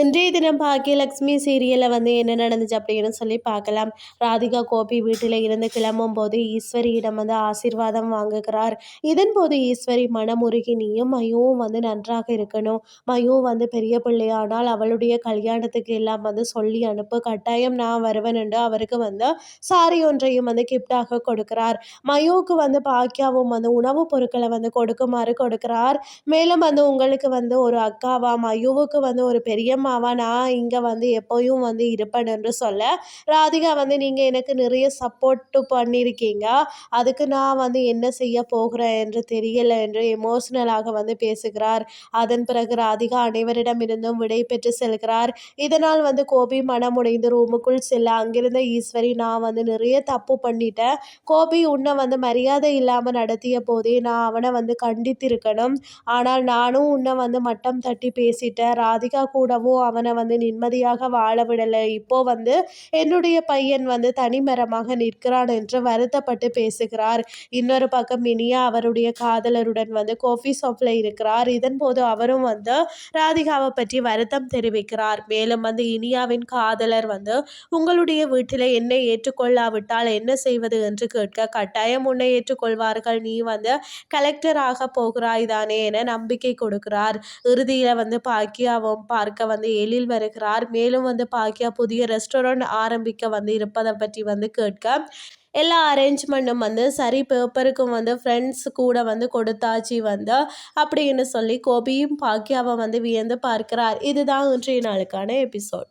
இன்றைய தினம் பாக்கியலட்சுமி சீரியலில் வந்து என்ன நடந்துச்சு அப்படின்னு சொல்லி பார்க்கலாம். ராதிகா கோபி வீட்டில் இருந்து கிளம்பும் போது ஈஸ்வரியிடம் வந்து ஆசீர்வாதம் வாங்குகிறார். இதன் போது ஈஸ்வரி மனமுருகி நீயும் மையவும் வந்து நன்றாக இருக்கணும். மயும் வந்து பெரிய பிள்ளையானால் அவளுடைய கல்யாணத்துக்கு எல்லாம் வந்து சொல்லி அனுப்பு. கட்டாயம் நான் வருவேன் என்று அவருக்கு வந்து சாரி ஒன்றையும் வந்து கிஃப்டாக கொடுக்கிறார். மயோவுக்கு வந்து பாக்கியாவும் வந்து உணவுப் பொருட்களை வந்து கொடுக்குமாறு கொடுக்கிறார். மேலும் வந்து உங்களுக்கு வந்து ஒரு அக்காவா மயுவுக்கு வந்து ஒரு பெரியம்மா அம்மாவா நான் இங்கே வந்து எப்போயும் வந்து இருப்பேன் என்று சொல்ல ராதிகா வந்து நீங்கள் எனக்கு நிறைய சப்போர்ட்டு பண்ணியிருக்கீங்க அதுக்கு நான் வந்து என்ன செய்ய போகிறேன் என்று தெரியல என்று எமோஷ்னலாக வந்து பேசுகிறார். அதன் பிறகு ராதிகா அனைவரிடமிருந்தும் விடை பெற்று செல்கிறார். இதனால் வந்து கோபி மனமுடைந்து ரூமுக்குள் செல்ல அங்கிருந்த ஈஸ்வரி நான் வந்து நிறைய தப்பு பண்ணிட்டேன். கோபி உன்னை வந்து மரியாதை இல்லாமல் நடத்திய போதே நான் அவனை வந்து கண்டித்திருக்கணும். ஆனால் நானும் உன்னை வந்து மட்டம் தட்டி பேசிட்டேன். ராதிகா கூடவும் அவனை வந்து நிம்மதியாக வாழ விடலை. இப்போ வந்து என்னுடைய பையன் வந்து தனிமரமாக நிற்கிறான் என்று வருத்தப்பட்டு பேசுகிறார். இன்னொரு பக்கம் இனியா அவருடைய காதலருடன் வந்து கோஃபி ஷாப்பில் இருக்கிறார். இதன் போது அவரும் வந்து ராதிகாவை பற்றி வருத்தம் தெரிவிக்கிறார். மேலும் வந்து இனியாவின் காதலர் வந்து உங்களுடைய வீட்டில் என்னை ஏற்றுக்கொள்ளாவிட்டால் என்ன செய்வது என்று கேட்க கட்டாயம் உன்னை ஏற்றுக்கொள்வார்கள். நீ வந்து கலெக்டராக போகிறாய் தானே என நம்பிக்கை கொடுக்கிறார். இறுதியில் வந்து பாக்கியாவும் பார்க்க வந்து எழில் வருகிறார். மேலும் வந்து பாக்கியா புதிய ரெஸ்டாரண்ட் ஆரம்பிக்க வந்து இருப்பதை பற்றி வந்து கேட்க. எல்லா அரேஞ்ச்மெண்ட்டும் வந்து சரி பேப்பருக்கும் வந்து ஃப்ரெண்ட்ஸ் கூட வந்து கொடுத்தாச்சு வந்து அப்படின்னு சொல்லி கோபியும் பாக்கியாவை வந்து வியந்து பார்க்கிறார். இதுதான் இன்றைய நாளுக்கான எபிசோட்